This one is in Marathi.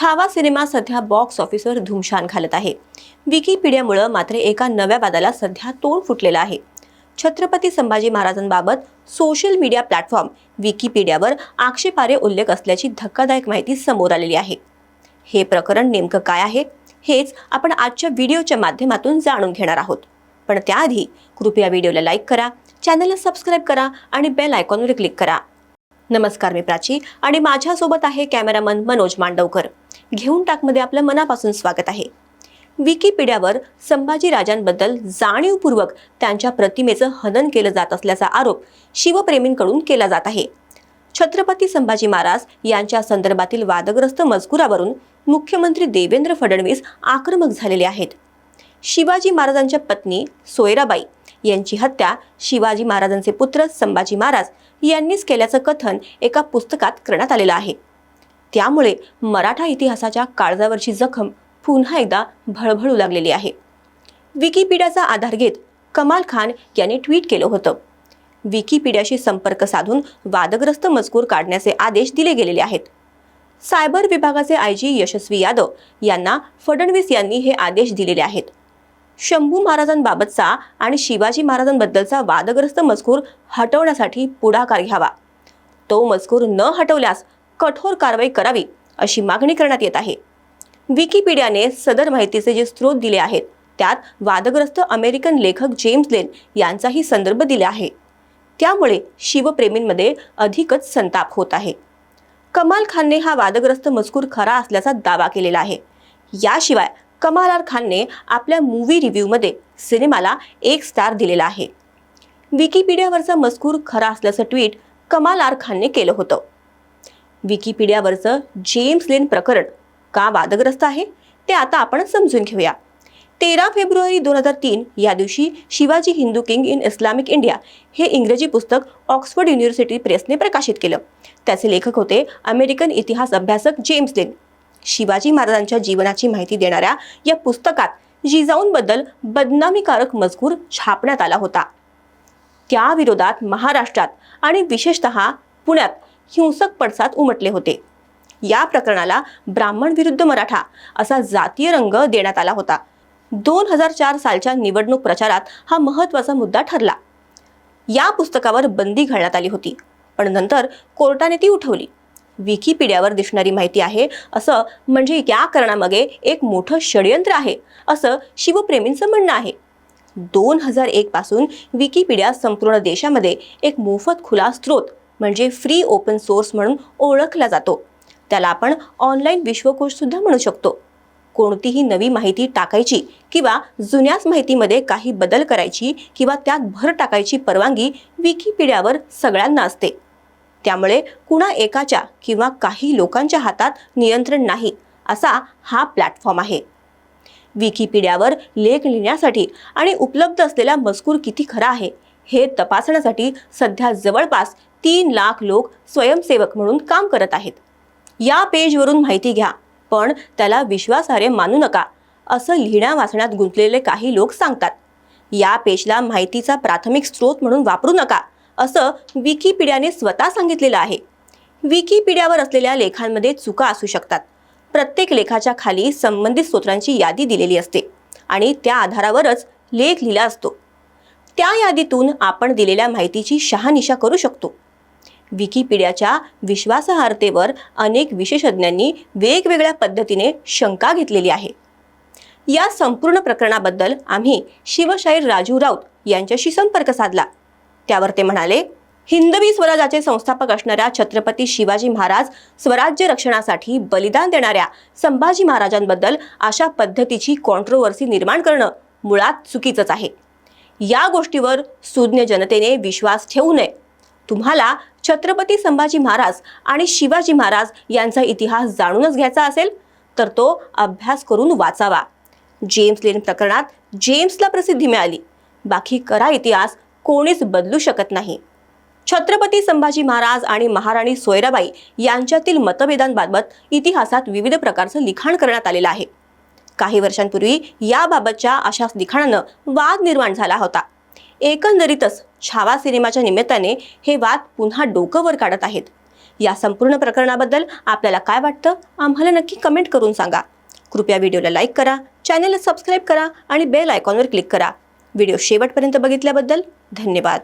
छावा सिनेमा सध्या बॉक्स ऑफिसवर धुमशान घालत आहे. विकिपीडियामुळं मात्र एका नव्या वादाला सध्या तोंड फुटलेलं आहे. छत्रपती संभाजी महाराजांबाबत सोशल मीडिया प्लॅटफॉर्म विकिपीडियावर आक्षेपारे उल्लेख असल्याची धक्कादायक माहिती समोर आलेली आहे. हे प्रकरण नेमकं काय आहे? हेच आपण आजच्या व्हिडिओच्या माध्यमातून जाणून घेणार आहोत. पण त्याआधी कृपया व्हिडिओला लाईक करा चॅनलला सबस्क्राईब करा आणि बेल आयकॉनवर क्लिक करा. नमस्कार मी प्राची आणि माझ्यासोबत आहे कॅमेरामन मनोज मांडवकर. घेऊन टाकमध्ये आपलं मनापासून स्वागत आहे. विकिपीडियावर संभाजी राजांबद्दल जाणीवपूर्वक त्यांच्या प्रतिमेचं हनन केलं जात असल्याचा आरोप शिवप्रेमींकडून केला जात आहे. छत्रपती संभाजी महाराज यांच्या संदर्भातील वादग्रस्त मजकुरावरून मुख्यमंत्री देवेंद्र फडणवीस आक्रमक झालेले आहेत. शिवाजी महाराजांच्या पत्नी सोयराबाई यांची हत्या शिवाजी महाराजांचे पुत्र संभाजी महाराज यांनीच केल्याचं कथन एका पुस्तकात करण्यात आलेलं आहे. त्यामुळे मराठा इतिहासाच्या काळजावरची जखम पुन्हा एकदा भळभळू लागलेली आहे. विकिपीडियाचा आधार घेत कमाल खान यांनी ट्विट केलं होतं. विकिपीडियाशी संपर्क साधून वादग्रस्त मजकूर काढण्याचे आदेश दिले गेलेले आहेत. सायबर विभागाचे आय जी यशस्वी यादव यांना फडणवीस यांनी हे आदेश दिलेले आहेत. शंभू महाराजांबाबतचा आणि शिवाजी महाराजांबद्दलचा वादग्रस्त मजकूर हटवण्यासाठी पुढाकार घ्यावा. तो मजकूर न हटवल्यास कठोर कारवाई करावी अशी मागणी करण्यात येत आहे. विकिपीडियाने सदर माहितीचे जे स्रोत दिले आहेत त्यात वादग्रस्त अमेरिकन लेखक जेम्स लेन यांचाही संदर्भ दिला आहे. त्यामुळे शिवप्रेमींमध्ये अधिकच संताप होत आहे. कमाल खानने हा वादग्रस्त मजकूर खरा असल्याचा दावा केलेला आहे. याशिवाय कमाल आर खानने आपल्या मूव्ही रिव्ह्यूमध्ये सिनेमाला एक स्टार दिलेला आहे. विकिपीडियावरचा मजकूर खरा असल्याचं ट्विट कमाल आर खानने केलं होतं. विकिपीडियावरचं जेम्स लेन प्रकरण का वादग्रस्त आहे ते आता आपण समजून घेऊया. तेरा फेब्रुवारी दोन हजार तीन या दिवशी Shivaji Hindu king in Islamic India हे इंग्रजी पुस्तक ऑक्सफर्ड युनिव्हर्सिटी प्रेसने प्रकाशित केलं. त्याचे लेखक होते अमेरिकन इतिहास अभ्यासक जेम्स लेन. शिवाजी महाराजांच्या जीवनाची माहिती देणाऱ्या या पुस्तकात जिजाऊंबद्दल बदनामीकारक मजकूर छापण्यात आला होता. त्याविरोधात महाराष्ट्रात आणि विशेषतः पुण्यात हिंसक पडसाद उमटले होते. या प्रकरणाला ब्राह्मण विरुद्ध मराठा असा जातीय रंग देण्यात आला होता. दोन हजार चार सालच्या निवडणूक प्रचारात हा महत्त्वाचा मुद्दा ठरला. या पुस्तकावर बंदी घालण्यात आली होती. पण नंतर कोर्टाने ती उठवली. विकिपीडियावर दिसणारी माहिती आहे असं म्हणजे या कारणामागे एक मोठं षडयंत्र आहे असं शिवप्रेमींचं म्हणणं आहे. दोन हजार एक पासून विकिपीडिया संपूर्ण देशामध्ये एक मोफत खुला स्रोत म्हणजे फ्री ओपन सोर्स म्हणून ओळखला जातो. त्याला आपण ऑनलाईन विश्वकोश सुद्धा म्हणू शकतो. कोणतीही नवी माहिती टाकायची किंवा जुन्याच माहितीमध्ये काही बदल करायची किंवा त्यात भर टाकायची परवानगी विकिपीडियावर सगळ्यांना असते. त्यामुळे कुणा एकाच्या किंवा काही लोकांच्या हातात नियंत्रण नाही असा हा प्लॅटफॉर्म आहे. विकिपीडियावर लेख लिहिण्यासाठी आणि उपलब्ध असलेला मजकूर किती खरा आहे हे तपासण्यासाठी सध्या जवळपास तीन लाख लोक स्वयंसेवक म्हणून काम करत आहेत. या पेजवरून माहिती घ्या पण त्याला विश्वासार्ह मानू नका असं लिहिण्या वाचण्यात गुंतलेले काही लोक सांगतात. या पेजला माहितीचा प्राथमिक स्रोत म्हणून वापरू नका असं विकिपीडियाने स्वतः सांगितलेलं आहे. विकिपीडियावर असलेल्या लेखांमध्ये चुका असू शकतात. प्रत्येक लेखाच्या खाली संबंधित स्त्रोतांची यादी दिलेली असते आणि त्या आधारावरच लेख लिहिला असतो. त्या यादीतून आपण दिलेल्या माहितीची शहानिशा करू शकतो. विकिपीडियाच्या विश्वासार्हतेवर अनेक विशेषज्ञांनी वेगवेगळ्या पद्धतीने शंका घेतलेली आहे. या संपूर्ण प्रकरणाबद्दल आम्ही शिवशाहीर राजू राऊत यांच्याशी संपर्क साधला. त्यावर ते म्हणाले हिंदवी स्वराज्याचे संस्थापक असणाऱ्या छत्रपती शिवाजी महाराज स्वराज्य रक्षणासाठी बलिदान देणाऱ्या संभाजी महाराजांबद्दल अशा पद्धतीची कॉन्ट्रोवर्सी निर्माण करणं मुळात चुकीचंच आहे. या गोष्टीवर सुज्ञ जनतेने विश्वास ठेवू नये. तुम्हाला छत्रपती संभाजी महाराज आणि शिवाजी महाराज यांचा इतिहास जाणूनच घ्यायचा असेल तर तो अभ्यास करून वाचावा. जेम्स लेन प्रकरणात जेम्सला प्रसिद्धी मिळाली. बाकी करा इतिहास कोणीच बदलू शकत नाही. छत्रपती संभाजी महाराज आणि महाराणी सोयराबाई यांच्यातील मतभेदांबाबत इतिहासात विविध प्रकारचं लिखाण करण्यात आलेलं आहे. काही वर्षांपूर्वी याबाबतच्या अशाच लिखाणानं वाद निर्माण झाला होता. एकंदरीतच छावा सिनेमाच्या निमित्ताने हे वाद पुन्हा डोकं वर काढत आहेत. या संपूर्ण प्रकरणाबद्दल आपल्याला काय वाटतं आम्हाला नक्की कमेंट करून सांगा. कृपया व्हिडिओला लाईक करा चॅनलला सबस्क्राईब करा आणि बेल आयकॉनवर क्लिक करा. व्हिडिओ शेवटपर्यंत बघितल्याबद्दल धन्यवाद.